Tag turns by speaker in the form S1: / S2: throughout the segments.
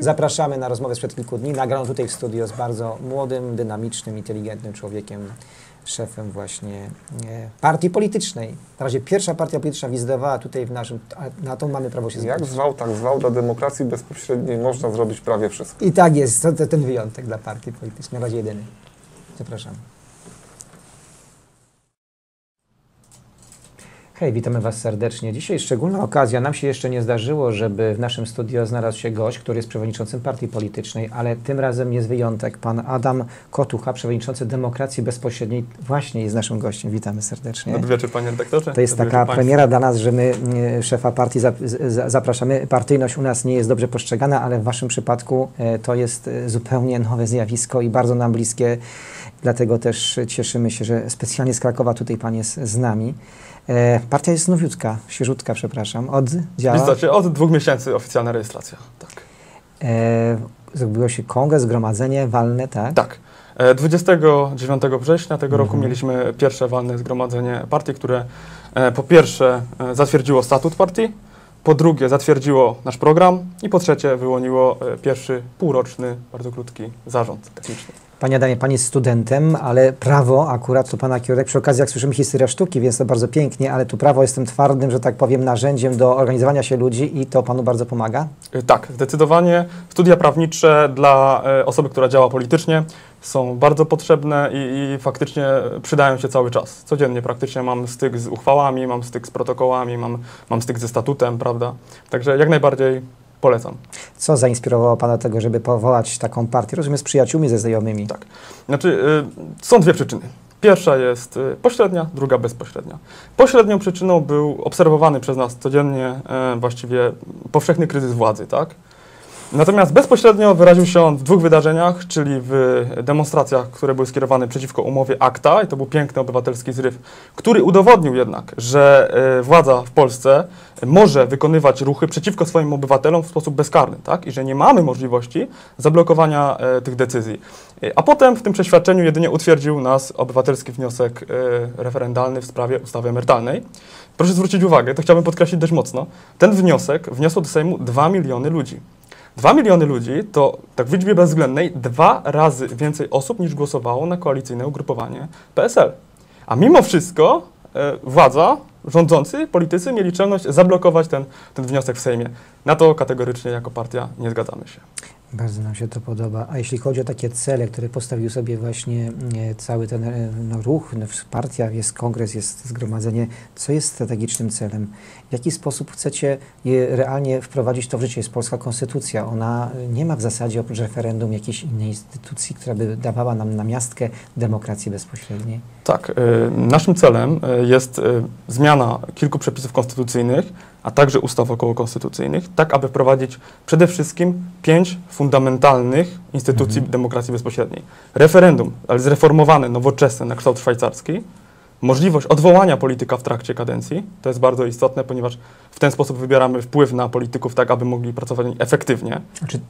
S1: Zapraszamy na rozmowę sprzed kilku dni, nagraną tutaj w studio z bardzo młodym, dynamicznym, inteligentnym człowiekiem, szefem właśnie e, partii politycznej. Na razie pierwsza partia polityczna wizytowała tutaj w naszym, a na to mamy prawo się
S2: Jak
S1: zgodzić.
S2: zwał, tak zwał, dla demokracji bezpośredniej można zrobić prawie wszystko.
S1: I tak jest, to, to ten wyjątek dla partii politycznej, na razie jedyny. Zapraszam. Hej, witamy Was serdecznie. Dzisiaj szczególna okazja. Nam się jeszcze nie zdarzyło, żeby w naszym studio znalazł się gość, który jest przewodniczącym partii politycznej, ale tym razem jest wyjątek. Pan Adam Kotucha, przewodniczący Demokracji Bezpośredniej, właśnie jest naszym gościem. Witamy serdecznie.
S3: Dobry wieczór, panie redaktorze.
S1: To jest
S3: Dobry
S1: taka premiera dla nas, że my e, szefa partii zapraszamy. Partyjność u nas nie jest dobrze postrzegana, ale w Waszym przypadku e, to jest e, zupełnie nowe zjawisko i bardzo nam bliskie. Dlatego też cieszymy się, że specjalnie z Krakowa tutaj Pan jest z nami. E, Partia jest nowiutka, świeżutka, przepraszam, od działa.
S3: Znaczy, od dwóch miesięcy oficjalna rejestracja. Tak.
S1: E, Zrobiło się kongres, zgromadzenie walne, tak?
S3: tak. E, 29 września tego roku
S1: Mhm.
S3: mieliśmy pierwsze walne zgromadzenie partii, które e, po pierwsze e, zatwierdziło statut partii, po drugie zatwierdziło nasz program i po trzecie wyłoniło e, pierwszy półroczny, bardzo krótki zarząd techniczny.
S1: Panie Adamie, Pan jest studentem, ale prawo akurat to Pana kierunek. Przy okazji, jak słyszymy historia sztuki, więc to bardzo pięknie, ale tu prawo jest tym twardym, że tak powiem, narzędziem do organizowania się ludzi i to Panu bardzo pomaga.
S3: E, Tak, zdecydowanie studia prawnicze dla e, osoby, która działa politycznie są bardzo potrzebne i, i faktycznie przydają się cały czas. Codziennie praktycznie mam styk z uchwałami, mam styk z protokołami, mam, mam styk ze statutem, prawda? Także jak najbardziej polecam.
S1: Co zainspirowało Pana do tego, żeby powołać taką partię? Rozumiem, z przyjaciółmi, ze znajomymi.
S3: Tak. Znaczy, y, są dwie przyczyny. Pierwsza jest y, pośrednia, druga bezpośrednia. Pośrednią przyczyną był obserwowany przez nas codziennie e, właściwie powszechny kryzys władzy, tak? Natomiast bezpośrednio wyraził się on w dwóch wydarzeniach, czyli w demonstracjach, które były skierowane przeciwko umowie ACTA i to był piękny obywatelski zryw, który udowodnił jednak, że e, władza w Polsce może wykonywać ruchy przeciwko swoim obywatelom w sposób bezkarny, tak? I że nie mamy możliwości zablokowania e, tych decyzji. E, A potem w tym przeświadczeniu jedynie utwierdził nas obywatelski wniosek referendalny w sprawie ustawy emerytalnej. Proszę zwrócić uwagę, to chciałbym podkreślić dość mocno, ten wniosek wniosło do Sejmu 2 miliony ludzi. 2 miliony ludzi to, tak w liczbie bezwzględnej, dwa razy więcej osób niż głosowało na koalicyjne ugrupowanie PSL. A mimo wszystko e, władza, rządzący, politycy mieli czelność zablokować ten, ten wniosek w Sejmie. Na to kategorycznie jako partia nie zgadzamy się.
S1: Bardzo nam się to podoba. A jeśli chodzi o takie cele, które postawił sobie właśnie e, cały ten e, no, ruch, no, partia, jest kongres, jest zgromadzenie, co jest strategicznym celem? W jaki sposób chcecie je realnie wprowadzić to w życie? Jest polska konstytucja. Ona e, nie ma w zasadzie oprócz referendum jakiejś innej instytucji, która by dawała nam namiastkę demokracji bezpośredniej.
S3: Tak, y, naszym celem jest y, zmiana kilku przepisów konstytucyjnych, a także ustaw okołokonstytucyjnych, tak aby wprowadzić przede wszystkim pięć fundamentalnych instytucji
S1: Mhm.
S3: demokracji bezpośredniej. Referendum, ale zreformowane, nowoczesne, na kształt szwajcarski. Możliwość odwołania polityka w trakcie kadencji, to jest bardzo istotne, ponieważ w ten sposób wybieramy wpływ na polityków, tak aby mogli pracować efektywnie.
S1: Znaczy,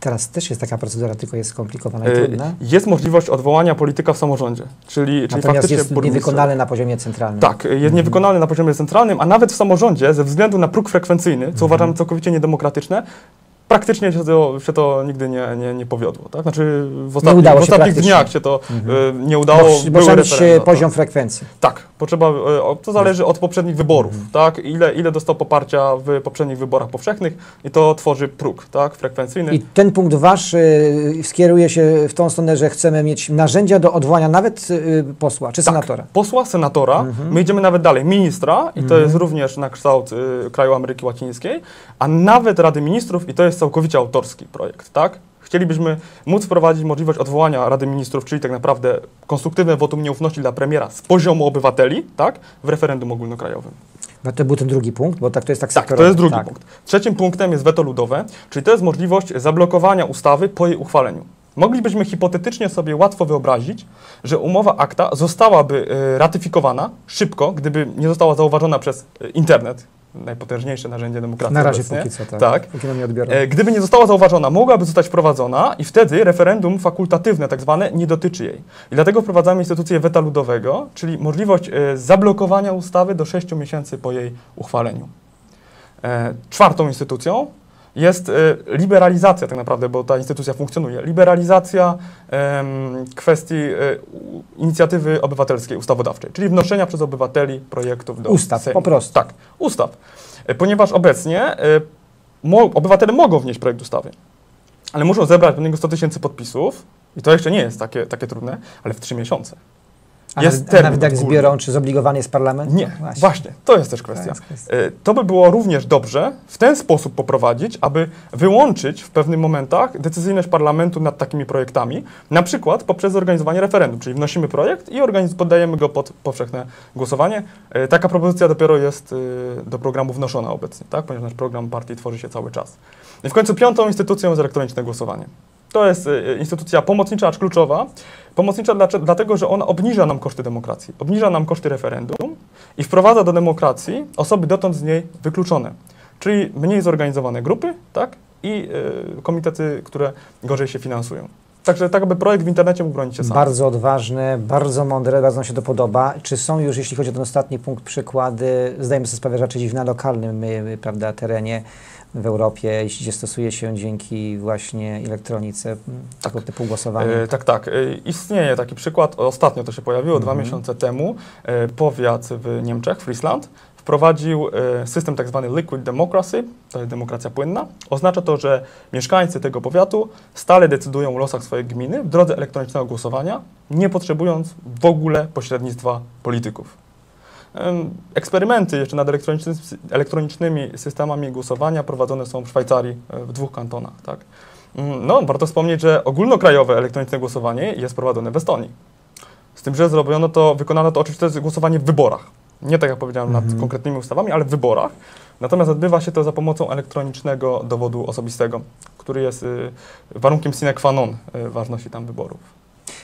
S1: teraz też jest taka procedura, tylko jest skomplikowana i
S3: Y,
S1: trudna.
S3: Jest możliwość odwołania polityka w samorządzie, czyli, czyli
S1: Natomiast jest niewykonalne na poziomie centralnym.
S3: Tak, jest niewykonalny na poziomie centralnym, a nawet w samorządzie ze względu na próg frekwencyjny, co uważamy całkowicie niedemokratyczne, praktycznie się to, się to nigdy nie, nie, nie powiodło. Tak? Znaczy w, ostatnich-
S1: udało
S3: w ostatnich dniach się to
S1: Mhm.
S3: e, nie udało.
S1: Bo, bo
S3: były referenda,
S1: poziom frekwencji.
S3: Tak, potrzeba, e, to zależy od poprzednich wyborów, tak? Ile, ile dostał poparcia w poprzednich wyborach powszechnych i to tworzy próg, tak? Frekwencyjny.
S1: I ten punkt wasz y, skieruje się w tą stronę, że chcemy mieć narzędzia do odwołania nawet y, posła czy senatora.
S3: posła, senatora,
S1: Mhm.
S3: my idziemy nawet dalej, ministra i to
S1: Mhm.
S3: jest również na kształt y, kraju Ameryki Łacińskiej, a nawet Rady Ministrów i to jest całkowicie autorski projekt, tak? Chcielibyśmy móc wprowadzić możliwość odwołania Rady Ministrów, czyli tak naprawdę konstruktywne wotum nieufności dla premiera z poziomu obywateli, tak? W referendum ogólnokrajowym.
S1: No to był ten drugi punkt, bo tak to jest tak
S3: Tak, to jest drugi
S1: Tak.
S3: punkt. Trzecim punktem jest weto ludowe, czyli to jest możliwość zablokowania ustawy po jej uchwaleniu. Moglibyśmy hipotetycznie sobie łatwo wyobrazić, że umowa akta zostałaby e, ratyfikowana szybko, gdyby nie została zauważona przez e, internet, najpotężniejsze narzędzie demokracji
S1: Na razie
S3: obecnie.
S1: póki co, tak.
S3: Tak.
S1: Póki nam nie odbiorą.
S3: E, Gdyby nie została zauważona, mogłaby zostać wprowadzona i wtedy referendum fakultatywne, tak zwane, nie dotyczy jej. I dlatego wprowadzamy instytucję weta ludowego, czyli możliwość e, zablokowania ustawy do 6 miesięcy po jej uchwaleniu. E, Czwartą instytucją jest e, liberalizacja tak naprawdę, bo ta instytucja funkcjonuje. Liberalizacja kwestii u- inicjatywy obywatelskiej, ustawodawczej, czyli wnoszenia przez obywateli projektów do
S1: Ustaw,
S3: Sejmu.
S1: po prostu.
S3: Tak, ustaw. E, Ponieważ obecnie mo, obywatele mogą wnieść projekt ustawy, ale muszą zebrać do niego 100 tysięcy podpisów i to jeszcze nie jest takie, takie trudne, ale w trzy miesiące.
S1: A
S3: Jest
S1: nawet, a
S3: termin
S1: nawet jak zbiorą, czy zobligowany jest parlament?
S3: Nie,
S1: No
S3: właśnie. to jest też
S1: To
S3: kwestia.
S1: jest kwestia.
S3: E, To by było również dobrze w ten sposób poprowadzić, aby wyłączyć w pewnych momentach decyzyjność parlamentu nad takimi projektami, na przykład poprzez zorganizowanie referendum, czyli wnosimy projekt i poddajemy go pod powszechne głosowanie. E, Taka propozycja dopiero jest e, do programu wnoszona obecnie, tak? ponieważ nasz program partii tworzy się cały czas. I w końcu piątą instytucją jest elektroniczne głosowanie. To jest e, instytucja pomocnicza, acz kluczowa. Pomocnicza dlatego, że ona obniża nam koszty demokracji, obniża nam koszty referendum i wprowadza do demokracji osoby dotąd z niej wykluczone. Czyli mniej zorganizowane grupy, tak? I y, komitety, które gorzej się finansują. Także tak, aby projekt w internecie mógł bronić się sam.
S1: Bardzo odważne, bardzo mądre, bardzo nam się to podoba. Czy są już, jeśli chodzi o ten ostatni punkt, przykłady, zdajemy sobie sprawę, że raczej na lokalnym y, prawda, terenie w Europie, jeśli stosuje się dzięki właśnie elektronice m, tego typu głosowania?
S3: E, tak, tak. E, istnieje taki przykład. Ostatnio to się pojawiło, dwa
S1: Mhm.
S3: miesiące temu. E, powiat w Niemczech, Friesland, wprowadził e, system tak zwany liquid democracy, to jest demokracja płynna. Oznacza to, że mieszkańcy tego powiatu stale decydują o losach swojej gminy w drodze elektronicznego głosowania, nie potrzebując w ogóle pośrednictwa polityków. Eksperymenty jeszcze nad elektroniczny, elektronicznymi systemami głosowania prowadzone są w Szwajcarii, e, w dwóch kantonach. Tak? Mm, No, warto wspomnieć, że ogólnokrajowe elektroniczne głosowanie jest prowadzone w Estonii. Z tym, że zrobiono to, wykonano to oczywiście to głosowanie w wyborach. Nie tak jak powiedziałem nad
S1: Mhm.
S3: konkretnymi ustawami, ale w wyborach. Natomiast odbywa się to za pomocą elektronicznego dowodu osobistego, który jest y, warunkiem sine qua non y, ważności tam wyborów.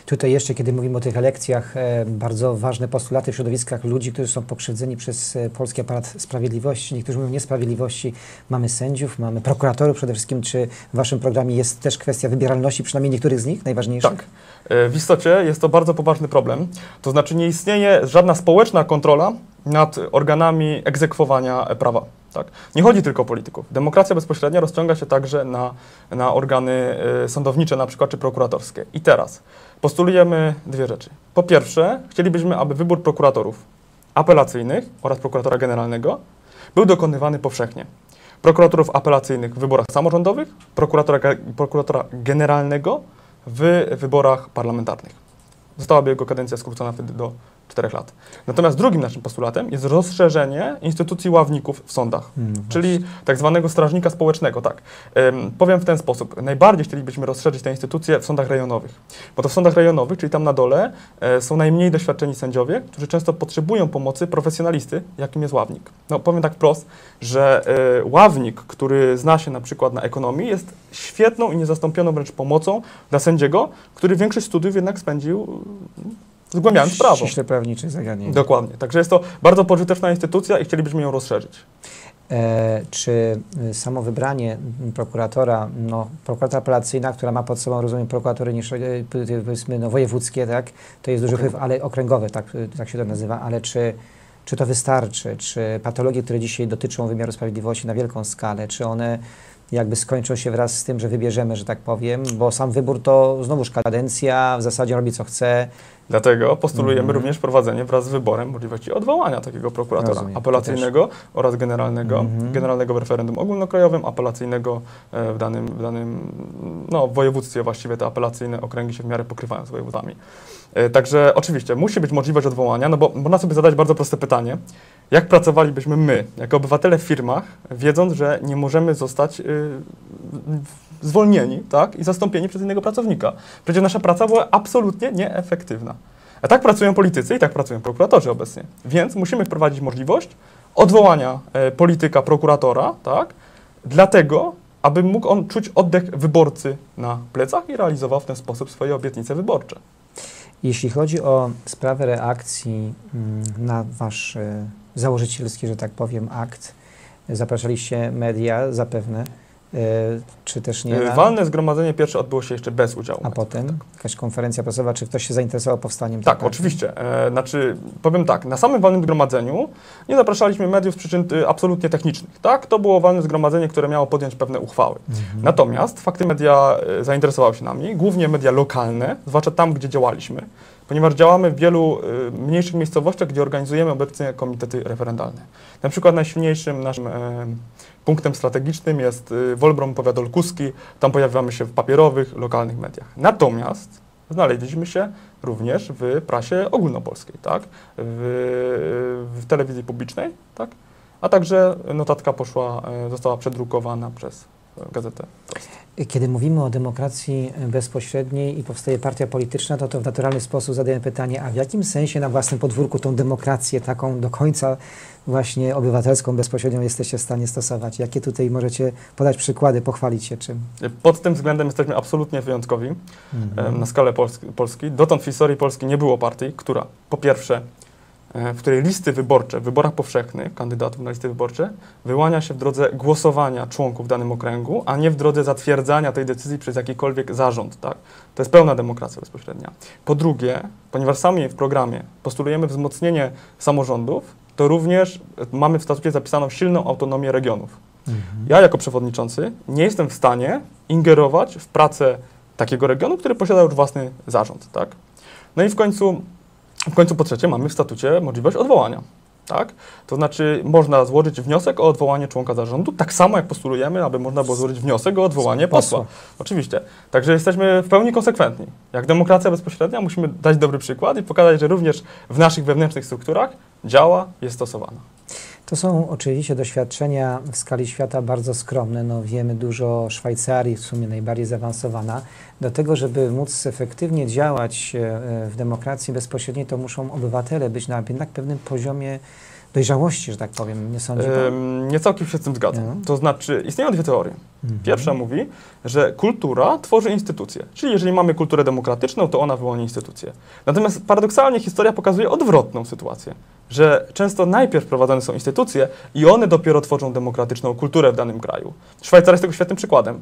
S1: Tutaj jeszcze, kiedy mówimy o tych elekcjach, e, bardzo ważne postulaty w środowiskach ludzi, którzy są pokrzywdzeni przez e, polski aparat sprawiedliwości, niektórzy mówią niesprawiedliwości. Mamy sędziów, mamy prokuratorów przede wszystkim. Czy w Waszym programie jest też kwestia wybieralności, przynajmniej niektórych z nich, najważniejszych?
S3: Tak. E, W istocie jest to bardzo poważny problem. To znaczy nie istnieje żadna społeczna kontrola nad organami egzekwowania prawa. Tak? Nie chodzi tylko o polityków. Demokracja bezpośrednia rozciąga się także na, na organy e, sądownicze na przykład czy prokuratorskie. I teraz postulujemy dwie rzeczy. Po pierwsze, chcielibyśmy, aby wybór prokuratorów apelacyjnych oraz prokuratora generalnego był dokonywany powszechnie. Prokuratorów apelacyjnych w wyborach samorządowych, prokuratora, prokuratora generalnego w wyborach parlamentarnych. Zostałaby jego kadencja skrócona wtedy do 4 lat. Natomiast drugim naszym postulatem jest rozszerzenie instytucji ławników w sądach,
S1: Mm,
S3: czyli tak zwanego strażnika społecznego. Tak. Ym, powiem w ten sposób. Najbardziej chcielibyśmy rozszerzyć te instytucje w sądach rejonowych, bo to w sądach rejonowych, czyli tam na dole, e, są najmniej doświadczeni sędziowie, którzy często potrzebują pomocy profesjonalisty, jakim jest ławnik. No powiem tak wprost, że e, ławnik, który zna się na przykład na ekonomii, jest świetną i niezastąpioną wręcz pomocą dla sędziego, który większość studiów jednak spędził mm, zgłębiając prawo.
S1: Ściśle prawniczych zagadnień.
S3: Dokładnie. Także jest to bardzo pożyteczna instytucja i chcielibyśmy ją rozszerzyć.
S1: E, czy y, samo wybranie m, prokuratora, no, prokuratora apelacyjna, która ma pod sobą, rozumiem, prokuratory niż, p- powiedzmy, no, wojewódzkie, tak? To jest duży wpływ, ale okręgowe, tak, y, tak się to nazywa, ale czy, czy to wystarczy? Czy patologie, które dzisiaj dotyczą wymiaru sprawiedliwości na wielką skalę, czy one jakby skończą się wraz z tym, że wybierzemy, że tak powiem, bo sam wybór to znowuż kadencja, w zasadzie robi co chce.
S3: Dlatego postulujemy
S1: Mhm.
S3: również wprowadzenie wraz z wyborem możliwości odwołania takiego prokuratora
S1: Rozumiem,
S3: apelacyjnego oraz generalnego,
S1: Mhm.
S3: generalnego w referendum ogólnokrajowym, apelacyjnego e, w danym, w danym no, województwie właściwie te apelacyjne okręgi się w miarę pokrywają z wojewódzami. E, Także oczywiście musi być możliwość odwołania, no bo można sobie zadać bardzo proste pytanie, jak pracowalibyśmy my, jako obywatele w firmach, wiedząc, że nie możemy zostać y, zwolnieni tak, i zastąpieni przez innego pracownika. Przecież nasza praca była absolutnie nieefektywna. A tak pracują politycy i tak pracują prokuratorzy obecnie. Więc musimy wprowadzić możliwość odwołania e, polityka, prokuratora, tak, dlatego, aby mógł on czuć oddech wyborcy na plecach i realizował w ten sposób swoje obietnice wyborcze.
S1: Jeśli chodzi o sprawę reakcji mm, na wasz e, założycielski, że tak powiem, akt, zapraszaliście media zapewne. E, czy też nie?
S3: Y,
S1: na-
S3: Walne zgromadzenie pierwsze odbyło się jeszcze bez udziału.
S1: A potem jakaś konferencja prasowa, czy ktoś się zainteresował powstaniem?
S3: Tak,
S1: partii?
S3: oczywiście. E, znaczy, powiem tak, na samym walnym zgromadzeniu nie zapraszaliśmy mediów z przyczyn y, absolutnie technicznych. Tak, to było walne zgromadzenie, które miało podjąć pewne uchwały.
S1: Mhm.
S3: Natomiast fakty media e, zainteresowały się nami, głównie media lokalne, zwłaszcza tam, gdzie działaliśmy, ponieważ działamy w wielu e, mniejszych miejscowościach, gdzie organizujemy obecnie komitety referendalne. Na przykład najsilniejszym naszym e, punktem strategicznym jest e, Wolbrom Powiat Olkuski, tam pojawiamy się w papierowych, lokalnych mediach. Natomiast znaleźliśmy się również w prasie ogólnopolskiej, tak? w, w telewizji publicznej, tak? a także notatka poszła, e, została przedrukowana przez gazetę.
S1: Kiedy mówimy o demokracji bezpośredniej i powstaje partia polityczna, to to w naturalny sposób zadajemy pytanie, a w jakim sensie na własnym podwórku tą demokrację taką do końca właśnie obywatelską, bezpośrednią jesteście w stanie stosować? Jakie tutaj możecie podać przykłady, pochwalić się czym?
S3: Pod tym względem jesteśmy absolutnie wyjątkowi
S1: Mhm.
S3: na skalę Polski. Dotąd w historii Polski nie było partii, która po pierwsze, w której listy wyborcze, w wyborach powszechnych kandydatów na listy wyborcze wyłania się w drodze głosowania członków w danym okręgu, a nie w drodze zatwierdzania tej decyzji przez jakikolwiek zarząd. Tak? To jest pełna demokracja bezpośrednia. Po drugie, ponieważ sami w programie postulujemy wzmocnienie samorządów, to również e, mamy w statucie zapisaną silną autonomię regionów.
S1: Mhm.
S3: Ja jako przewodniczący nie jestem w stanie ingerować w pracę takiego regionu, który posiada już własny zarząd, tak? No i w końcu, w końcu po trzecie mamy w statucie możliwość odwołania, tak? To znaczy można złożyć wniosek o odwołanie członka zarządu, tak samo jak postulujemy, aby można było złożyć wniosek o odwołanie posła.
S1: Posła.
S3: Oczywiście. Także jesteśmy w pełni konsekwentni. Jak demokracja bezpośrednia musimy dać dobry przykład i pokazać, że również w naszych wewnętrznych strukturach działa, jest stosowana.
S1: To są oczywiście doświadczenia w skali świata bardzo skromne. No, wiemy dużo o Szwajcarii, w sumie najbardziej zaawansowana. Do tego, żeby móc efektywnie działać e, w demokracji bezpośredniej, to muszą obywatele być na jednak pewnym poziomie dojrzałości, że tak powiem. Nie sądzi pan?
S3: Nie całkiem się z tym zgadzam. To znaczy, istnieją dwie teorie.
S1: Mhm.
S3: Pierwsza mówi, że kultura tworzy instytucje. Czyli jeżeli mamy kulturę demokratyczną, to ona wyłoni instytucje. Natomiast paradoksalnie historia pokazuje odwrotną sytuację. Że często najpierw prowadzone są instytucje i one dopiero tworzą demokratyczną kulturę w danym kraju. Szwajcaria jest tego świetnym przykładem.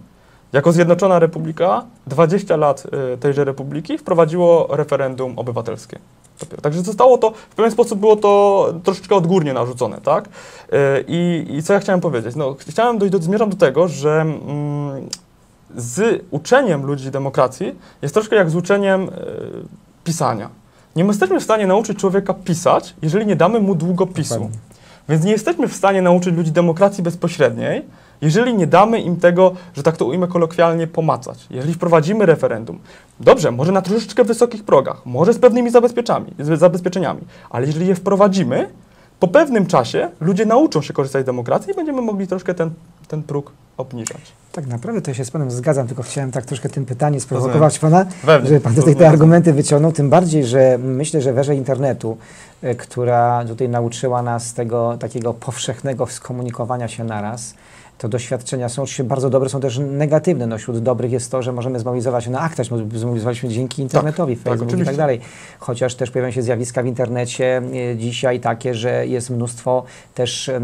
S3: Jako Zjednoczona Republika 20 lat y, tejże republiki wprowadziło referendum obywatelskie. Dopiero. Także zostało to, w pewien sposób było to troszeczkę odgórnie narzucone, tak? Y, I, I co ja chciałem powiedzieć? No, chciałem dojść do, zmierzam do tego, że mm, z uczeniem ludzi demokracji jest troszkę jak z uczeniem y, pisania. Nie jesteśmy w stanie nauczyć człowieka pisać, jeżeli nie damy mu długopisu.
S1: Dokładnie.
S3: Więc nie jesteśmy w stanie nauczyć ludzi demokracji bezpośredniej, jeżeli nie damy im tego, że tak to ujmę kolokwialnie, pomacać. Jeżeli wprowadzimy referendum, dobrze, może na troszeczkę wysokich progach, może z pewnymi zabezpieczeniami, ale jeżeli je wprowadzimy, po pewnym czasie ludzie nauczą się korzystać z demokracji i będziemy mogli troszkę ten, ten próg obniżać.
S1: Tak naprawdę to się z panem zgadzam, tylko chciałem tak troszkę tym pytaniem sprowokować pana,
S3: Wewnątrz.
S1: żeby pan tutaj te argumenty wyciągnął, tym bardziej, że myślę, że w erze internetu, e, która tutaj nauczyła nas tego takiego powszechnego skomunikowania się naraz, to doświadczenia są oczywiście bardzo dobre, są też negatywne. No, wśród dobrych jest to, że możemy zmobilizować się na aktach, zmobilizowaliśmy dzięki internetowi,
S3: tak,
S1: Facebook i
S3: oczywiście.
S1: tak dalej. Chociaż też pojawiają się zjawiska w internecie e, dzisiaj takie, że jest mnóstwo też e,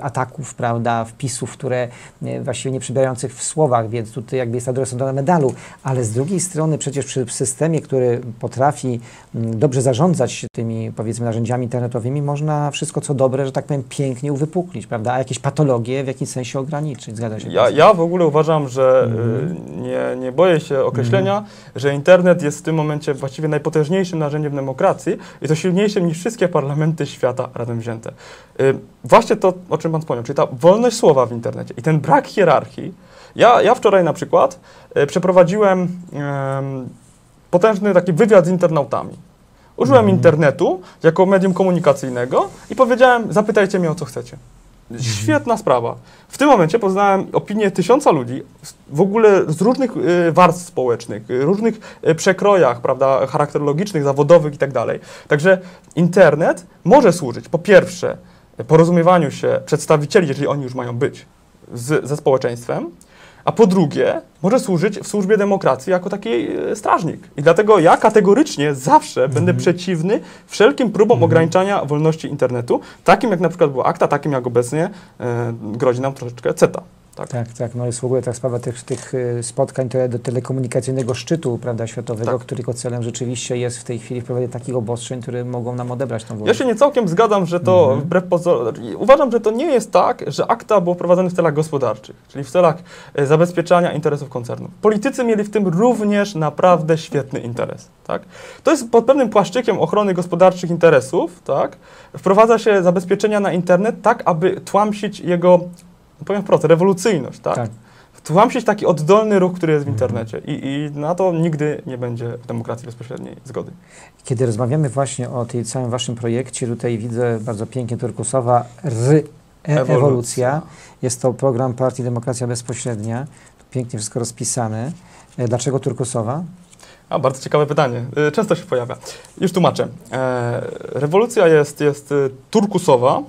S1: ataków, prawda, wpisów, które e, właściwie nie przybierających w słowach, więc tutaj jakby jest adresem do medalu, ale z drugiej strony przecież przy systemie, który potrafi dobrze zarządzać tymi powiedzmy narzędziami internetowymi, można wszystko co dobre, że tak powiem, pięknie uwypuklić, prawda, a jakieś patologie w jakimś sensie ograniczyć. Zgadza się?
S3: Ja, ja w ogóle uważam, że
S1: Mhm.
S3: y, nie, nie boję się określenia, że internet jest w tym momencie właściwie najpotężniejszym narzędziem demokracji i to silniejszym niż wszystkie parlamenty świata razem wzięte. Y, właśnie to, o czym Pan wspomniał, czyli ta wolność słowa w internecie i ten brak hierarchii. Ja, ja wczoraj na przykład y, przeprowadziłem em, potężny taki wywiad z internautami. Użyłem
S1: Mhm.
S3: internetu jako medium komunikacyjnego i powiedziałem, zapytajcie mnie o co chcecie. Świetna sprawa. W tym momencie poznałem opinię tysiąca ludzi, w ogóle z różnych y, warstw społecznych, y, różnych y, przekrojach, prawda, charakterologicznych, zawodowych i tak. Także internet może służyć, po pierwsze, porozumiewaniu się przedstawicieli, jeżeli oni już mają być, z, ze społeczeństwem, a po drugie, może służyć w służbie demokracji jako taki e, strażnik. I dlatego ja kategorycznie zawsze będę przeciwny wszelkim próbom ograniczania wolności internetu, takim jak na przykład była akta, takim jak obecnie e, grozi nam troszeczkę CETA. Tak.
S1: Tak, tak. No jest w ogóle ta sprawa tych, tych y, spotkań do telekomunikacyjnego szczytu prawda, światowego,
S3: Tak.
S1: którego celem rzeczywiście jest w tej chwili wprowadzenie takich obostrzeń, które mogą nam odebrać tą
S3: Ja
S1: władzę.
S3: się nie całkiem zgadzam, że to
S1: Mhm.
S3: wbrew pozorom. Uważam, że to nie jest tak, że akta było prowadzone w celach gospodarczych, czyli w celach e, zabezpieczania interesów koncernów. Politycy mieli w tym również naprawdę świetny interes. Tak? To jest pod pewnym płaszczykiem ochrony gospodarczych interesów. Tak? Wprowadza się zabezpieczenia na internet tak, aby tłamsić jego, powiem wprost, rewolucyjność. Tak?
S1: Tak.
S3: Tłamsić taki oddolny ruch, który jest w internecie. I, I na to nigdy nie będzie w demokracji bezpośredniej zgody.
S1: Kiedy rozmawiamy właśnie o tej całym waszym projekcie, tutaj widzę bardzo pięknie turkusowa ry, e, ewolucja. Jest to program Partii Demokracja Bezpośrednia. Pięknie wszystko rozpisane. E, Dlaczego turkusowa?
S3: A, bardzo ciekawe pytanie. Y, Często się pojawia. Już tłumaczę. E, rewolucja jest, jest turkusowa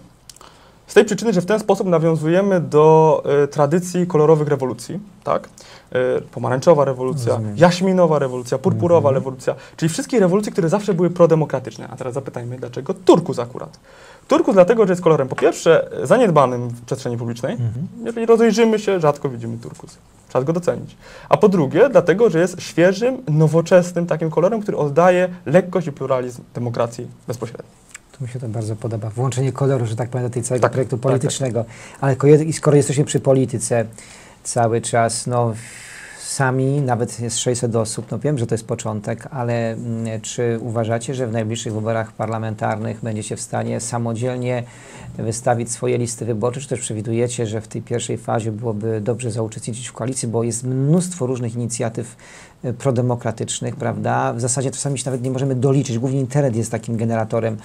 S3: z tej przyczyny, że w ten sposób nawiązujemy do y, tradycji kolorowych rewolucji, tak? Y, pomarańczowa rewolucja,
S1: Rozumiem.
S3: jaśminowa rewolucja, purpurowa
S1: Mhm.
S3: rewolucja, czyli wszystkie rewolucje, które zawsze były prodemokratyczne. A teraz zapytajmy, dlaczego turkus akurat? Turkus dlatego, że jest kolorem po pierwsze zaniedbanym w przestrzeni publicznej,
S1: Mhm.
S3: jeżeli rozejrzymy się, rzadko widzimy turkus. Trzeba go docenić. A po drugie, dlatego, że jest świeżym, nowoczesnym takim kolorem, który oddaje lekkość i pluralizm demokracji bezpośredniej.
S1: Mi się to bardzo podoba. Włączenie koloru, że tak powiem, do tej całego
S3: Tak,
S1: projektu
S3: tak,
S1: politycznego. Ale ko- i skoro jesteśmy przy polityce cały czas, no sami, nawet jest 600 osób, no wiem, że to jest początek, ale mm, czy uważacie, że w najbliższych wyborach parlamentarnych będziecie w stanie samodzielnie wystawić swoje listy wyborcze, czy też przewidujecie, że w tej pierwszej fazie byłoby dobrze zauczestniczyć w koalicji, bo jest mnóstwo różnych inicjatyw prodemokratycznych, prawda? W zasadzie czasami się nawet nie możemy doliczyć, głównie internet jest takim generatorem.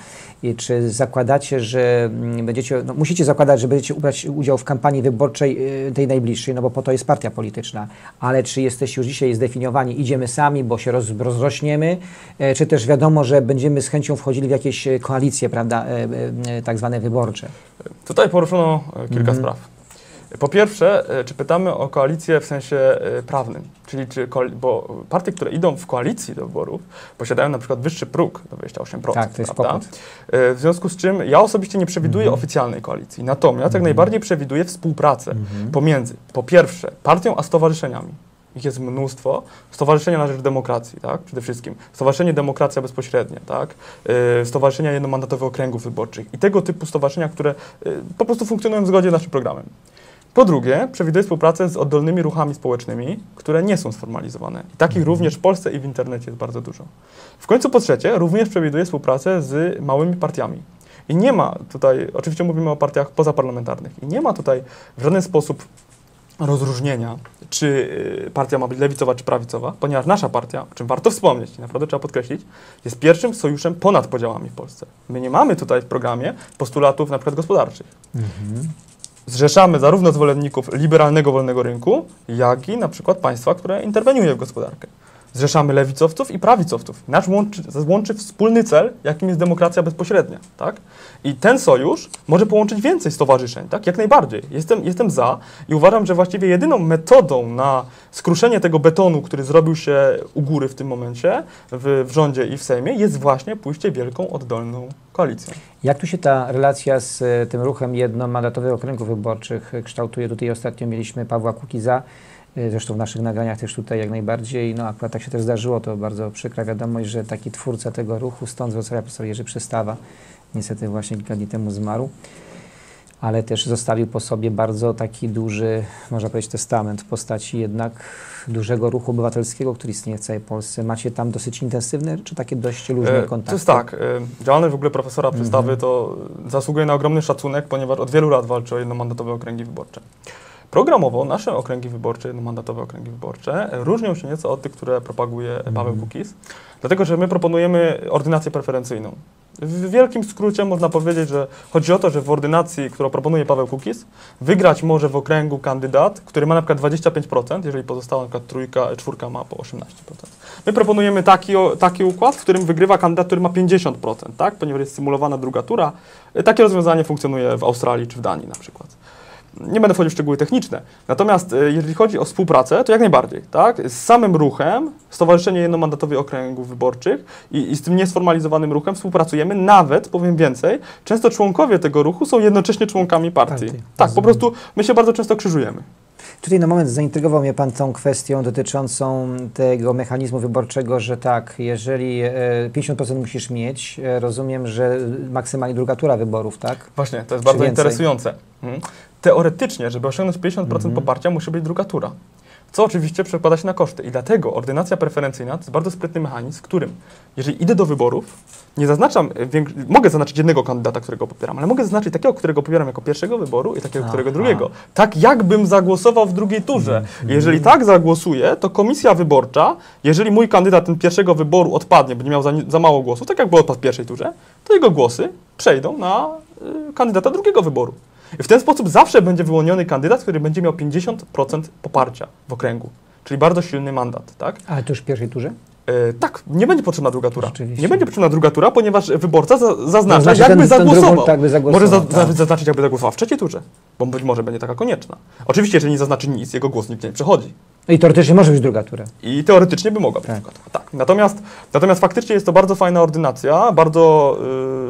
S1: I czy zakładacie, że mm, będziecie, no musicie zakładać, że będziecie brać udział w kampanii wyborczej y, tej najbliższej, no bo po to jest partia polityczna, ale czy jesteście już dzisiaj zdefiniowani, idziemy sami, bo się roz, rozrośniemy, e, czy też wiadomo, że będziemy z chęcią wchodzili w jakieś e, koalicje, prawda, e, tak zwane wyborcze?
S3: Tutaj poruszono kilka
S1: Mhm.
S3: spraw. Po pierwsze, e, czy pytamy o koalicję w sensie e, prawnym, czyli czy, bo partie, które idą w koalicji do wyborów, posiadają na przykład wyższy próg do wejścia 8%.
S1: Tak, to jest
S3: prawda? E, W związku z czym ja osobiście nie przewiduję
S1: Mhm.
S3: oficjalnej koalicji, natomiast jak
S1: Mhm.
S3: najbardziej przewiduję współpracę
S1: Mhm.
S3: pomiędzy, po pierwsze, partią a stowarzyszeniami. Ich jest mnóstwo. Stowarzyszenia na rzecz demokracji, tak? Przede wszystkim. Stowarzyszenie Demokracja Bezpośrednia, tak? Yy, stowarzyszenia jednomandatowe okręgów wyborczych i tego typu stowarzyszenia, które yy, po prostu funkcjonują w zgodzie z naszym programem. Po drugie, przewiduję współpracę z oddolnymi ruchami społecznymi, które nie są sformalizowane. I takich
S1: Mhm.
S3: również w Polsce i w internecie jest bardzo dużo. W końcu po trzecie, również przewiduję współpracę z małymi partiami. I nie ma tutaj, oczywiście mówimy o partiach pozaparlamentarnych, i nie ma tutaj w żaden sposób rozróżnienia, czy y, partia ma być lewicowa, czy prawicowa, ponieważ nasza partia, o czym warto wspomnieć i naprawdę trzeba podkreślić, jest pierwszym sojuszem ponad podziałami w Polsce. My nie mamy tutaj w programie postulatów na przykład gospodarczych.
S1: Mhm.
S3: Zrzeszamy zarówno zwolenników liberalnego wolnego rynku, jak i na przykład państwa, które interweniuje w gospodarkę. Zrzeszamy lewicowców i prawicowców. Nasz łączy, łączy wspólny cel, jakim jest demokracja bezpośrednia. Tak? I ten sojusz może połączyć więcej stowarzyszeń, tak? jak najbardziej. Jestem, jestem za i uważam, że właściwie jedyną metodą na skruszenie tego betonu, który zrobił się u góry w tym momencie w, w rządzie i w Sejmie, jest właśnie pójście wielką, oddolną koalicją.
S1: Jak tu się ta relacja z e, tym ruchem jednomandatowych okręgów wyborczych e, kształtuje? Tutaj ostatnio mieliśmy Pawła Kukiza, zresztą w naszych nagraniach też tutaj jak najbardziej, no akurat tak się też zdarzyło, to bardzo przykra wiadomość, że taki twórca tego ruchu, stąd z Wrocławia, profesor Jerzy Przystawa, niestety właśnie kilka dni temu zmarł, ale też zostawił po sobie bardzo taki duży, można powiedzieć, testament w postaci jednak dużego ruchu obywatelskiego, który istnieje w całej Polsce. Macie tam dosyć intensywne, czy takie dość luźne
S3: E,
S1: kontakty?
S3: To jest tak, e, działalność w ogóle profesora Przystawy
S1: Mhm.
S3: to zasługuje na ogromny szacunek, ponieważ od wielu lat walczy o jednomandatowe okręgi wyborcze. Programowo nasze okręgi wyborcze, jednomandatowe okręgi wyborcze, różnią się nieco od tych, które propaguje Paweł
S1: Mhm.
S3: Kukiz, dlatego że my proponujemy ordynację preferencyjną. W wielkim skrócie można powiedzieć, że chodzi o to, że w ordynacji, którą proponuje Paweł Kukiz, wygrać może w okręgu kandydat, który ma na przykład 25%, jeżeli pozostała na przykład trójka, czwórka ma po 18%. My proponujemy taki, taki układ, w którym wygrywa kandydat, który ma 50%, tak? ponieważ jest symulowana druga tura. Takie rozwiązanie funkcjonuje w Australii czy w Danii na przykład. Nie będę wchodził w szczegóły techniczne. Natomiast e, jeżeli chodzi o współpracę, to jak najbardziej. Tak? Z samym ruchem, Stowarzyszenie Jednomandatowych Okręgów Wyborczych i, i z tym niesformalizowanym ruchem współpracujemy. Nawet, powiem więcej, często członkowie tego ruchu są jednocześnie członkami partii.
S1: Partii.
S3: Tak, po prostu my się bardzo często krzyżujemy.
S1: Tutaj na moment zaintrygował mnie Pan tą kwestią dotyczącą tego mechanizmu wyborczego, że tak, jeżeli e, 50% musisz mieć, e, rozumiem, że maksymalnie druga tura wyborów, tak?
S3: Właśnie, to jest
S1: Czy
S3: bardzo
S1: więcej?
S3: interesujące. Mhm. Teoretycznie, żeby osiągnąć 50%
S1: Mhm.
S3: poparcia, musi być druga tura. Co oczywiście przekłada się na koszty. I dlatego ordynacja preferencyjna to jest bardzo sprytny mechanizm, w którym, jeżeli idę do wyborów, nie zaznaczam, e, mogę zaznaczyć jednego kandydata, którego popieram, ale mogę zaznaczyć takiego, którego popieram jako pierwszego wyboru i takiego, którego
S1: Aha.
S3: drugiego. Tak jakbym zagłosował w drugiej turze.
S1: Mhm.
S3: Jeżeli tak zagłosuję, to komisja wyborcza, jeżeli mój kandydat ten pierwszego wyboru odpadnie, będzie miał za, za mało głosów, tak jak było odpadł w pierwszej turze, to jego głosy przejdą na y, kandydata drugiego wyboru. I w ten sposób zawsze będzie wyłoniony kandydat, który będzie miał 50% poparcia w okręgu. Czyli bardzo silny mandat, tak?
S1: Ale to już w pierwszej turze?
S3: E, tak, nie będzie potrzebna druga tura. Nie będzie potrzebna druga tura, ponieważ wyborca za, zaznacza,
S1: Zaznaczy
S3: jakby
S1: ten- ten
S3: zagłosował.
S1: drugą, tak, by zagłosował,
S3: Może za,
S1: tak.
S3: za, zaznaczyć, jakby zagłosował w trzeciej turze, bo być może będzie taka konieczna. Oczywiście, jeżeli nie zaznaczy nic, jego głos nikt nie przechodzi.
S1: No i teoretycznie może być druga tura.
S3: I teoretycznie by mogła być
S1: Tak.
S3: druga. Tak. Natomiast, natomiast faktycznie jest to bardzo fajna ordynacja, bardzo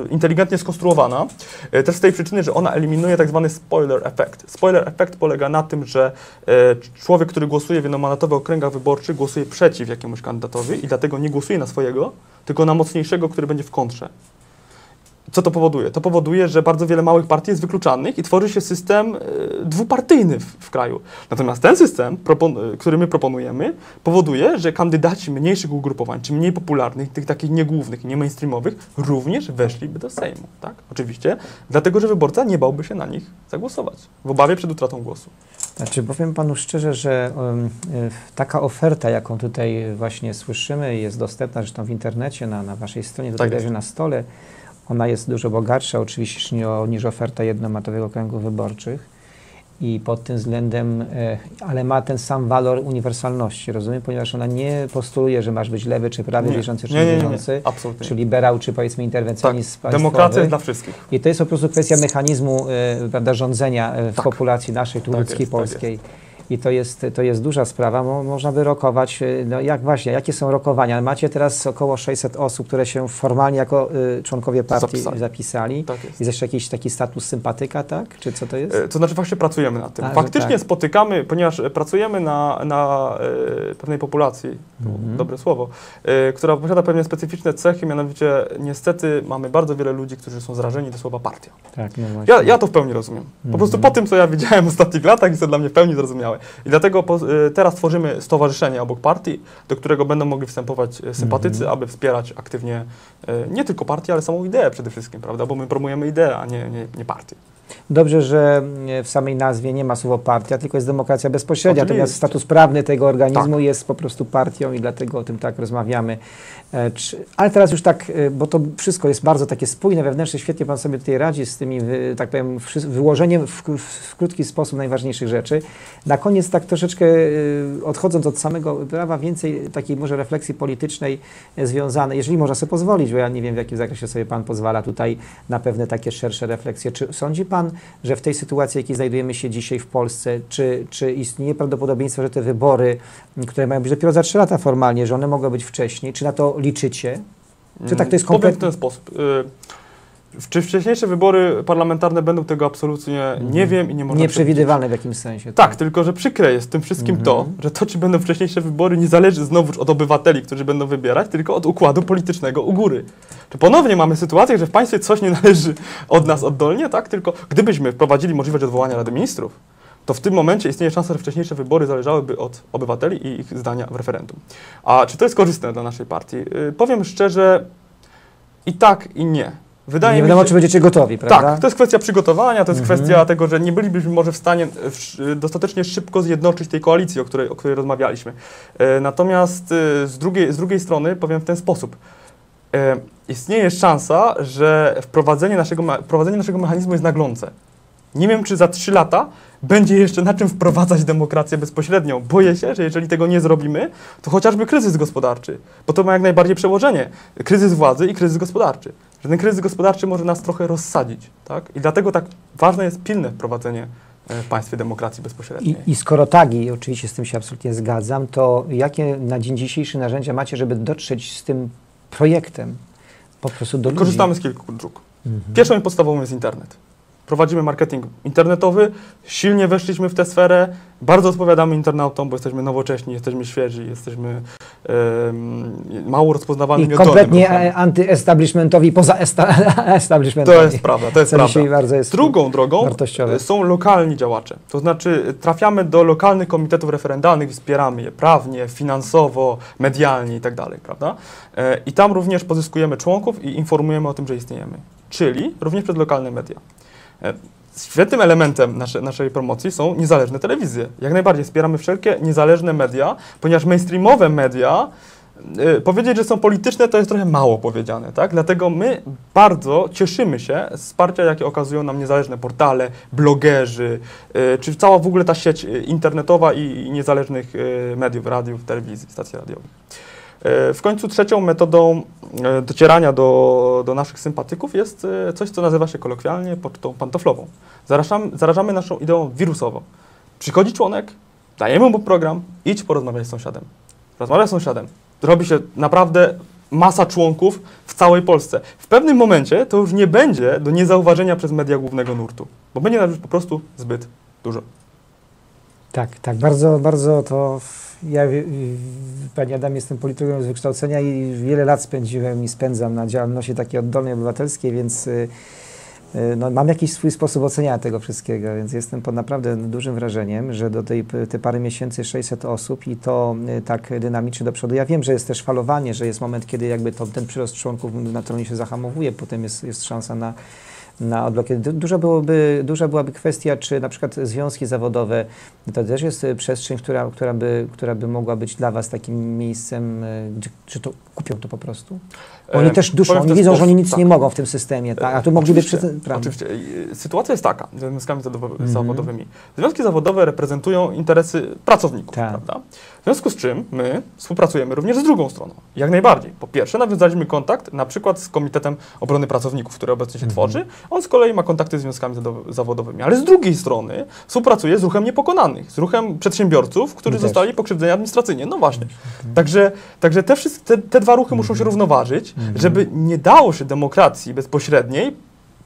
S3: y, inteligentnie skonstruowana. Y, też z tej przyczyny, że ona eliminuje tak zwany spoiler effect. Spoiler effect polega na tym, że y, człowiek, który głosuje w jednomandatowych okręgach wyborczych, głosuje przeciw jakiemuś kandydatowi i dlatego nie głosuje na swojego, tylko na mocniejszego, który będzie w kontrze. Co to powoduje? To powoduje, że bardzo wiele małych partii jest wykluczanych i tworzy się system y, dwupartyjny w, w kraju. Natomiast ten system, y, który my proponujemy, powoduje, że kandydaci mniejszych ugrupowań, czy mniej popularnych, tych takich niegłównych, nie mainstreamowych, również weszliby do Sejmu. Tak? Oczywiście, dlatego, że wyborca nie bałby się na nich zagłosować w obawie przed utratą głosu.
S1: Znaczy, powiem panu szczerze, że um, taka oferta, jaką tutaj właśnie słyszymy, jest dostępna zresztą w internecie, na, na waszej stronie, tutaj
S3: Tak
S1: leży na stole. Ona jest dużo bogatsza oczywiście niż, oferta jednomatowego okręgu wyborczych i pod tym względem, e, ale ma ten sam walor uniwersalności, rozumiem, ponieważ ona nie postuluje, że masz być lewy czy prawy,
S3: Nie.
S1: wierzący czy
S3: nie, nie, Absolutnie.
S1: czy liberał, czy powiedzmy
S3: tak.
S1: interwencjonizm państwowy.
S3: Demokracja jest dla wszystkich.
S1: I to jest po prostu kwestia mechanizmu e, prawda, rządzenia e, w
S3: Tak.
S1: populacji naszej, tu
S3: Tak
S1: ludzkiej,
S3: jest, tak
S1: polskiej. I to jest, to jest duża sprawa. Mo, można by rokować. e, No jak właśnie, jakie są rokowania? Macie teraz około 600 osób, które się formalnie jako y, członkowie partii
S3: Zapisali.
S1: zapisali.
S3: Tak jest.
S1: Jest jeszcze jakiś taki status sympatyka, tak? Czy co to jest?
S3: E, To znaczy właśnie pracujemy nad tym.
S1: A,
S3: Faktycznie
S1: tak.
S3: spotykamy, ponieważ pracujemy na, na e, pewnej populacji,
S1: Mhm.
S3: dobre słowo, e, która posiada pewnie specyficzne cechy, mianowicie niestety mamy bardzo wiele ludzi, którzy są zrażeni do słowa partia.
S1: Tak, no właśnie.
S3: Ja, ja to w pełni rozumiem. Po prostu
S1: Mhm.
S3: po tym, co ja widziałem w ostatnich latach jest to dla mnie w pełni zrozumiałe. I dlatego po, e, teraz tworzymy stowarzyszenie obok partii, do którego będą mogli wstępować e, sympatycy,
S1: Mhm.
S3: aby wspierać aktywnie e, nie tylko partię, ale samą ideę przede wszystkim, prawda? Bo my promujemy ideę, a nie, nie, nie partię.
S1: Dobrze, że w samej nazwie nie ma słowa partia, tylko jest demokracja bezpośrednia. Natomiast status prawny tego organizmu
S3: Tak.
S1: jest po prostu partią i dlatego o tym tak rozmawiamy. E, ale teraz już tak, e, bo to wszystko jest bardzo takie spójne, wewnętrzne, świetnie Pan sobie tutaj radzi z tymi, tak powiem, wyłożeniem w, w, krótki sposób najważniejszych rzeczy. Na koniec tak troszeczkę e, odchodząc od samego prawa, więcej takiej może refleksji politycznej związanej, jeżeli można sobie pozwolić, bo ja nie wiem w jakim zakresie sobie Pan pozwala tutaj na pewne takie szersze refleksje. Czy sądzi Pan, że w tej sytuacji, w jakiej znajdujemy się dzisiaj w Polsce, czy, czy istnieje prawdopodobieństwo, że te wybory, które mają być dopiero za trzy lata formalnie, że one mogą być wcześniej? Czy na to liczycie? Czy tak to jest
S3: Powiem w
S1: kompletnie-
S3: ten sposób. Y, Czy wcześniejsze wybory parlamentarne będą tego absolutnie nie wiem i nie można
S1: Nieprzewidywalne w jakimś sensie.
S3: Tak, tylko że przykre jest tym wszystkim to,
S1: Mhm.
S3: że to, czy będą wcześniejsze wybory, nie zależy znowuż od obywateli, którzy będą wybierać, tylko od układu politycznego u góry. Czy ponownie mamy sytuację, że w państwie coś nie należy od nas oddolnie, tak? Tylko gdybyśmy wprowadzili możliwość odwołania Rady Ministrów, to w tym momencie istnieje szansa, że wcześniejsze wybory zależałyby od obywateli i ich zdania w referendum. A czy to jest korzystne dla naszej partii? Yy, powiem szczerze, i tak, i nie. Wydaje
S1: nie
S3: mi
S1: wiadomo,
S3: się,
S1: czy będziecie gotowi, prawda?
S3: tak, to jest kwestia przygotowania, to jest
S1: Mhm.
S3: kwestia tego, że nie bylibyśmy może w stanie e, w- dostatecznie szybko zjednoczyć tej koalicji, o której, o której rozmawialiśmy. Natomiast z drugiej, z drugiej strony powiem w ten sposób. Istnieje szansa, że wprowadzenie naszego, wprowadzenie naszego mechanizmu jest naglące. Nie wiem, czy za trzy lata będzie jeszcze na czym wprowadzać demokrację bezpośrednią. Boję się, że jeżeli tego nie zrobimy, to chociażby kryzys gospodarczy, bo to ma jak najbardziej przełożenie. Kryzys władzy i kryzys gospodarczy. Że ten kryzys gospodarczy może nas trochę rozsadzić. Tak? I dlatego tak ważne jest pilne wprowadzenie e, w państwie demokracji bezpośredniej.
S1: I, I skoro tak, i oczywiście z tym się absolutnie zgadzam, to jakie na dzień dzisiejszy narzędzia macie, żeby dotrzeć z tym projektem po prostu do ludzi?
S3: Korzystamy z kilku dróg.
S1: Mhm.
S3: Pierwszą i podstawową jest internet. Prowadzimy marketing internetowy, silnie weszliśmy w tę sferę, bardzo odpowiadamy internautom, bo jesteśmy nowocześni, jesteśmy świeży, jesteśmy em, mało
S1: I
S3: rozpoznawalnymi
S1: kompletnie antyestablishmentowi poza esta- establishmentowi.
S3: To jest prawda, to jest
S1: Co
S3: prawda.
S1: bardzo jest
S3: Drugą drogą e, są lokalni działacze. To znaczy e, trafiamy do lokalnych komitetów referendalnych, wspieramy je prawnie, finansowo, medialnie i tak dalej, prawda? E, I tam również pozyskujemy członków i informujemy o tym, że istniejemy. Czyli również przez lokalne media. E, Świetnym elementem nasze, naszej promocji są niezależne telewizje. Jak najbardziej wspieramy wszelkie niezależne media, ponieważ mainstreamowe media y, powiedzieć, że są polityczne, to jest trochę mało powiedziane, tak? Dlatego my bardzo cieszymy się z wsparcia, jakie okazują nam niezależne portale, blogerzy, y, czy cała w ogóle ta sieć internetowa i, niezależnych mediów, radiów, telewizji, stacji radiowych. Y, W końcu trzecią metodą y, docierania do, do naszych sympatyków jest y, coś, co nazywa się kolokwialnie pocztą pantoflową. Zarażamy, zarażamy naszą ideą wirusowo. Przychodzi członek, dajemy mu program, idź porozmawiaj z sąsiadem. Rozmawia z sąsiadem. Robi się naprawdę masa członków w całej Polsce. W pewnym momencie to już nie będzie do niezauważenia przez media głównego nurtu, bo będzie nas już po prostu zbyt dużo.
S1: Tak, tak, bardzo, bardzo to. Ja, wi- wi- Panie Adam, jestem politologiem z wykształcenia i wiele lat spędziłem i spędzam na działalności takiej oddolnej, obywatelskiej, więc y, y, no, mam jakiś swój sposób oceniania tego wszystkiego, więc jestem pod naprawdę dużym wrażeniem, że do tej te parę miesięcy 600 osób i to y, tak dynamicznie do przodu. Ja wiem, że jest też falowanie, że jest moment, kiedy jakby to, ten przyrost członków naturalnie się zahamowuje, potem jest, jest szansa na na odblok. Du- Duża, byłoby, duża byłaby kwestia, czy na przykład związki zawodowe, to też jest y, przestrzeń, która, która, by, która by mogła być dla Was takim miejscem, y, gdzie, czy to kupią to po prostu? Oni też duszą, oni widzą, że oni nic
S3: tak.
S1: nie mogą w tym systemie, tak? a tu mogliby...
S3: Oczywiście,
S1: Przy.
S3: Oczywiście. Sytuacja jest taka ze związkami
S1: Mhm.
S3: zawodowymi. Związki zawodowe reprezentują interesy pracowników,
S1: Tak.
S3: prawda? W związku z czym my współpracujemy również z drugą stroną. Jak najbardziej. Po pierwsze, nawiązaliśmy kontakt na przykład z Komitetem Obrony Pracowników, który obecnie się
S1: Mhm.
S3: tworzy. On z kolei ma kontakty z związkami zawodow- zawodowymi. Ale z drugiej strony współpracuje z ruchem niepokonanych, z ruchem przedsiębiorców, którzy zostali pokrzywdzeni administracyjnie. No właśnie. Także, także te, wszystkie, te, te dwa ruchy muszą się równoważyć,
S1: Mhm.
S3: żeby nie dało się demokracji bezpośredniej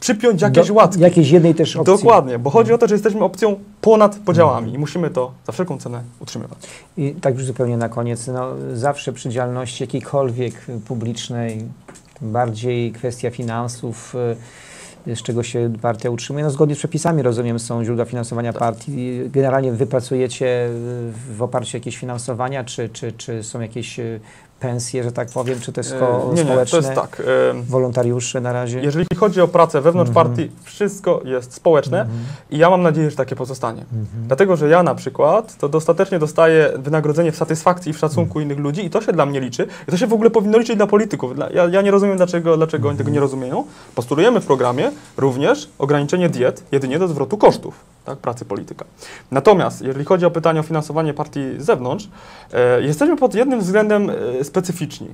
S3: przypiąć jakiejś
S1: Do-
S3: łatki.
S1: Jakiejś jednej też opcji.
S3: Dokładnie, bo chodzi o to, że jesteśmy opcją ponad podziałami i musimy to za wszelką cenę utrzymywać.
S1: I tak już zupełnie na koniec, no, zawsze przy działalności jakiejkolwiek publicznej, tym bardziej kwestia finansów, y, z czego się partia utrzymuje, no zgodnie z przepisami, rozumiem, są źródła finansowania partii. Generalnie wypracujecie w oparciu o jakieś finansowania, czy, czy, czy są jakieś y, pensje, że tak powiem, czy to jest
S3: E, nie, nie,
S1: społeczne,
S3: to jest tak. e,
S1: wolontariusze na razie?
S3: Jeżeli chodzi o pracę wewnątrz
S1: Mhm.
S3: partii, wszystko jest społeczne
S1: Mhm.
S3: i ja mam nadzieję, że takie pozostanie.
S1: Mhm.
S3: Dlatego, że ja na przykład to dostatecznie dostaję wynagrodzenie w satysfakcji i w szacunku
S1: Mhm.
S3: innych ludzi i to się dla mnie liczy. I to się w ogóle powinno liczyć dla polityków. Ja, ja nie rozumiem, dlaczego, dlaczego oni
S1: Mhm.
S3: tego nie rozumieją. Postulujemy w programie również ograniczenie diet jedynie do zwrotu kosztów tak, pracy polityka. Natomiast jeżeli chodzi o pytanie o finansowanie partii z zewnątrz, e, jesteśmy pod jednym względem e, specyficzni,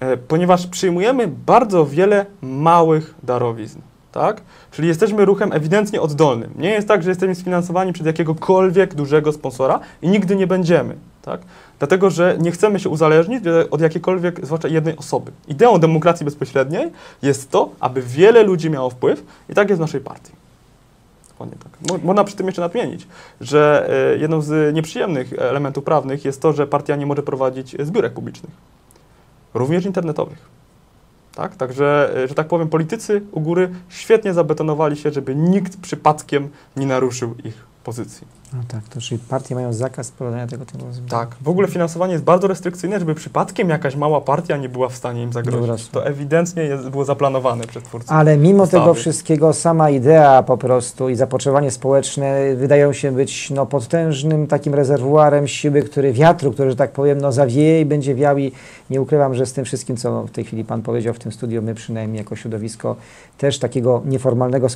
S3: e, ponieważ przyjmujemy bardzo wiele małych darowizn. Tak? Czyli jesteśmy ruchem ewidentnie oddolnym. Nie jest tak, że jesteśmy sfinansowani przez jakiegokolwiek dużego sponsora i nigdy nie będziemy. Tak? Dlatego, że nie chcemy się uzależnić od jakiejkolwiek, zwłaszcza jednej osoby. Ideą demokracji bezpośredniej jest to, aby wiele ludzi miało wpływ i tak jest w naszej partii. Dokładnie tak. Mo- Można przy tym jeszcze nadmienić, że e, jedną z nieprzyjemnych elementów prawnych jest to, że partia nie może prowadzić zbiórek publicznych, również internetowych. Tak? Także, e, że tak powiem, politycy u góry świetnie zabetonowali się, żeby nikt przypadkiem nie naruszył ich pozycji.
S1: No tak, to czyli partie mają zakaz prowadzenia tego typu rozwiązań.
S3: Tak, w ogóle finansowanie jest bardzo restrykcyjne, żeby przypadkiem jakaś mała partia nie była w stanie im zagrozić. To ewidentnie jest, było zaplanowane przez twórców.
S1: Ale mimo
S3: ustawy.
S1: tego wszystkiego sama idea po prostu i zapotrzebowanie społeczne wydają się być no, potężnym takim rezerwuarem siły, który wiatru, który, że tak powiem, no, zawieje i będzie wiał i nie ukrywam, że z tym wszystkim, co w tej chwili Pan powiedział w tym studiu, my przynajmniej jako środowisko też takiego nieformalnego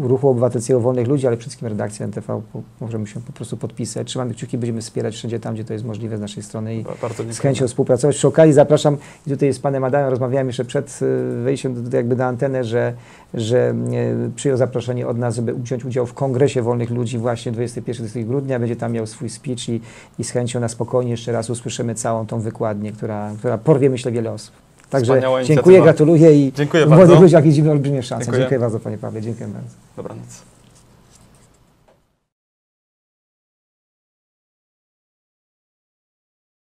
S1: ruchu obywatelskiego wolnych ludzi, ale przede wszystkim redakcja NTV możemy się po prostu podpisać. Trzymamy kciuki, będziemy wspierać wszędzie tam, gdzie to jest możliwe z naszej strony i z chęcią współpracować. Przy okazji zapraszam, i tutaj z panem Adamem rozmawiałem jeszcze przed y, wejściem do, jakby na antenę, że, że y, przyjął zaproszenie od nas, żeby wziąć udział w Kongresie Wolnych Ludzi właśnie 21-22 grudnia. Będzie tam miał swój speech i, i z chęcią na spokojnie jeszcze raz usłyszymy całą tą wykładnię, która, która porwie myślę wiele osób. Także dziękuję, gratuluję i
S3: Dziękuję
S1: w młodych ludziach widzimy olbrzymie szanse.
S3: Dziękuję.
S1: Dziękuję bardzo Panie Pawle, dziękuję bardzo.
S3: Dobranoc.